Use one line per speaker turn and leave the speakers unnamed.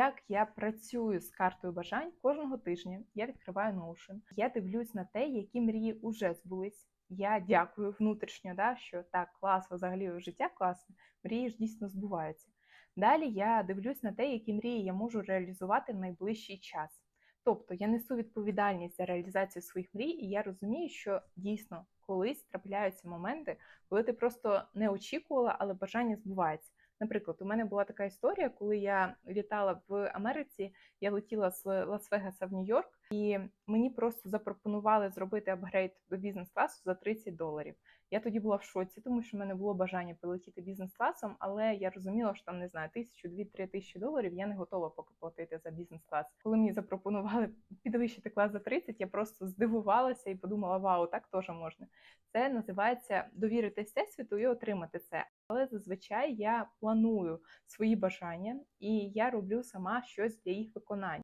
Як я працюю з картою бажань кожного тижня, я відкриваю Notion. Я дивлюсь на те, які мрії уже збулись. Я дякую внутрішньо, да, що так, клас, взагалі життя класне, мрії ж дійсно збуваються. Далі я дивлюсь на те, які мрії я можу реалізувати в найближчий час. Тобто я несу відповідальність за реалізацію своїх мрій, і я розумію, що дійсно колись трапляються моменти, коли ти просто не очікувала, але бажання збувається. Наприклад, у мене була така історія, коли я літала в Америці, я летіла з Лас-Вегаса в Нью-Йорк, і мені просто запропонували зробити апгрейд до бізнес-класу за 30 доларів. Я тоді була в шоці, тому що в мене було бажання полетіти бізнес-класом, але я розуміла, що там не знаю, тисячу, дві-три тисячі доларів я не готова поки платити за бізнес-клас. Коли мені запропонували підвищити клас за 30, я просто здивувалася і подумала: вау, так теж можна. Це називається довірити всесвіту і отримати це. Але зазвичай я планую свої бажання і я роблю сама щось для їх виконання.